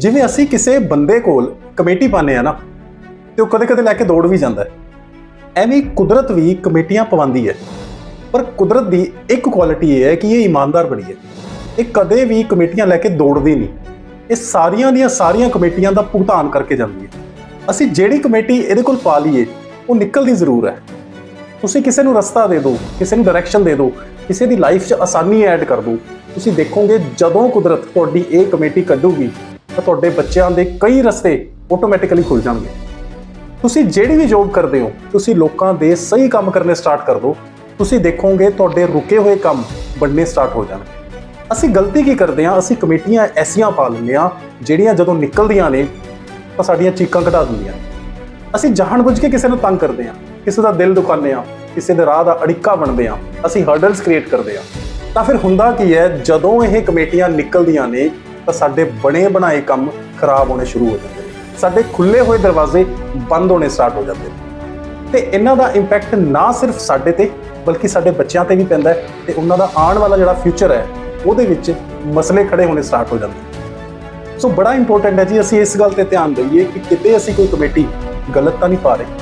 ਜਿਵੇਂ ਅਸੀਂ ਕਿਸੇ ਬੰਦੇ ਕੋਲ ਕਮੇਟੀ ਪਾਉਂਦੇ ਆ ਨਾ, ਤੇ ਉਹ ਕਦੇ-ਕਦੇ ਲੈ ਕੇ ਦੌੜ ਵੀ ਜਾਂਦਾ ਹੈ। ਐਵੇਂ ਕੁਦਰਤ ਵੀ ਕਮੇਟੀਆਂ ਪਵਾਉਂਦੀ ਹੈ। ਪਰ ਕੁਦਰਤ ਦੀ ਇੱਕ ਕੁਆਲਿਟੀ ਇਹ ਹੈ ਕਿ ਇਹ ਇਮਾਨਦਾਰ ਬਣੀ ਹੈ। ਇਹ ਕਦੇ ਵੀ ਕਮੇਟੀਆਂ ਲੈ ਕੇ ਦੌੜਦੀ ਨਹੀਂ। ਇਹ ਸਾਰੀਆਂ ਦੀਆਂ ਸਾਰੀਆਂ ਕਮੇਟੀਆਂ ਦਾ ਭੁਗਤਾਨ ਕਰਕੇ ਜਾਂਦੀ ਹੈ। ਅਸੀਂ ਜਿਹੜੀ ਕਮੇਟੀ ਇਹਦੇ ਕੋਲ ਪਾ ਲਈਏ, ਉਹ ਨਿਕਲਦੀ ਜ਼ਰੂਰ ਹੈ। ਤੁਸੀਂ ਕਿਸੇ ਨੂੰ ਰਸਤਾ ਦੇ ਦਿਓ, ਕਿਸੇ ਨੂੰ ਡਾਇਰੈਕਸ਼ਨ ਦੇ ਦਿਓ, ਕਿਸੇ ਦੀ ਲਾਈਫ 'ਚ ਆਸਾਨੀ ਐਡ ਕਰ ਦਿਓ। ਤੁਸੀਂ ਦੇਖੋਗੇ ਜਦੋਂ ਕੁਦਰਤ ਤੁਹਾਡੀ ਇਹ ਕਮੇਟੀ ਕੱਢੂਗੀ ਤਾਂ ਤੁਹਾਡੇ ਬੱਚਿਆਂ ਦੇ ਕਈ ਰਸਤੇ ਆਟੋਮੈਟਿਕਲੀ ਖੁੱਲ ਜਾਣਗੇ। ਤੁਸੀਂ ਜਿਹੜੀ ਵੀ ਜੌਬ ਕਰਦੇ ਹੋ, ਤੁਸੀਂ ਲੋਕਾਂ ਦੇ ਸਹੀ ਕੰਮ ਕਰਨੇ ਸਟਾਰਟ ਕਰ ਦਿਓ। ਤੁਸੀਂ ਦੇਖੋਗੇ ਤੁਹਾਡੇ ਰੁਕੇ ਹੋਏ ਕੰਮ ਬਣਨੇ ਸਟਾਰਟ ਹੋ ਜਾਣਗੇ। ਅਸੀਂ ਗਲਤੀ ਕੀ ਕਰਦੇ ਹਾਂ? ਅਸੀਂ ਕਮੇਟੀਆਂ ਐਸੀਆਂ ਪਾ ਲੈਂਦੇ ਹਾਂ, ਜਿਹੜੀਆਂ ਜਦੋਂ ਨਿਕਲਦੀਆਂ ਨੇ, ਤਾਂ ਸਾਡੀਆਂ ਚੀਕਾਂ ਘਟਾ ਦਿੰਦੀਆਂ ਨੇ। ਅਸੀਂ ਜਾਣਬੁੱਝ ਕੇ ਕਿਸੇ ਨੂੰ ਤੰਗ ਕਰਦੇ ਹਾਂ, ਕਿਸੇ ਦਾ ਦਿਲ ਦੁਖਾਉਂਦੇ ਹਾਂ, ਕਿਸੇ ਦੇ ਰਾਹ ਦਾ ਅੜਿੱਕਾ ਬਣਦੇ ਹਾਂ, ਅਸੀਂ ਹਰਡਲਸ ਕ੍ਰੀਏਟ ਕਰਦੇ ਹਾਂ। ਤਾਂ ਫਿਰ ਹੁੰਦਾ ਕੀ ਹੈ? ਜਦੋਂ ਇਹ ਕਮੇਟੀਆਂ ਨਿਕਲਦੀਆਂ ਨੇ ਤਾਂ ਸਾਡੇ ਬਣੇ ਬਣਾਏ ਕੰਮ ਖਰਾਬ ਹੋਣੇ ਸ਼ੁਰੂ ਹੋ ਜਾਂਦੇ ਨੇ। ਸਾਡੇ ਖੁੱਲੇ ਹੋਏ ਦਰਵਾਜ਼ੇ ਬੰਦ ਹੋਣੇ ਸਟਾਰਟ ਹੋ ਜਾਂਦੇ ਨੇ। ਤੇ ਇਹਨਾਂ ਦਾ ਇੰਪੈਕਟ ਨਾ ਸਿਰਫ ਸਾਡੇ ਤੇ, ਬਲਕਿ ਸਾਡੇ ਬੱਚਿਆਂ ਤੇ ਵੀ ਪੈਂਦਾ ਹੈ ਤੇ ਉਹਨਾਂ ਦਾ ਆਉਣ ਵਾਲਾ ਜਿਹੜਾ ਫਿਊਚਰ ਹੈ, ਉਹਦੇ ਵਿੱਚ ਮਸਲੇ ਖੜੇ ਹੋਣੇ ਸਟਾਰਟ ਹੋ ਜਾਂਦੇ ਸੋ ਬੜਾ ਇੰਪੋਰਟੈਂਟ ਹੈ ਜੀ, ਅਸੀਂ ਇਸ ਗੱਲ ਤੇ ਧਿਆਨ ਦਈਏ ਕਿ ਕਿਤੇ ਅਸੀਂ ਕੋਈ ਕਮੇਟੀ ਗਲਤ ਤਾਂ ਨਹੀਂ ਪਾ ਰਹੇ।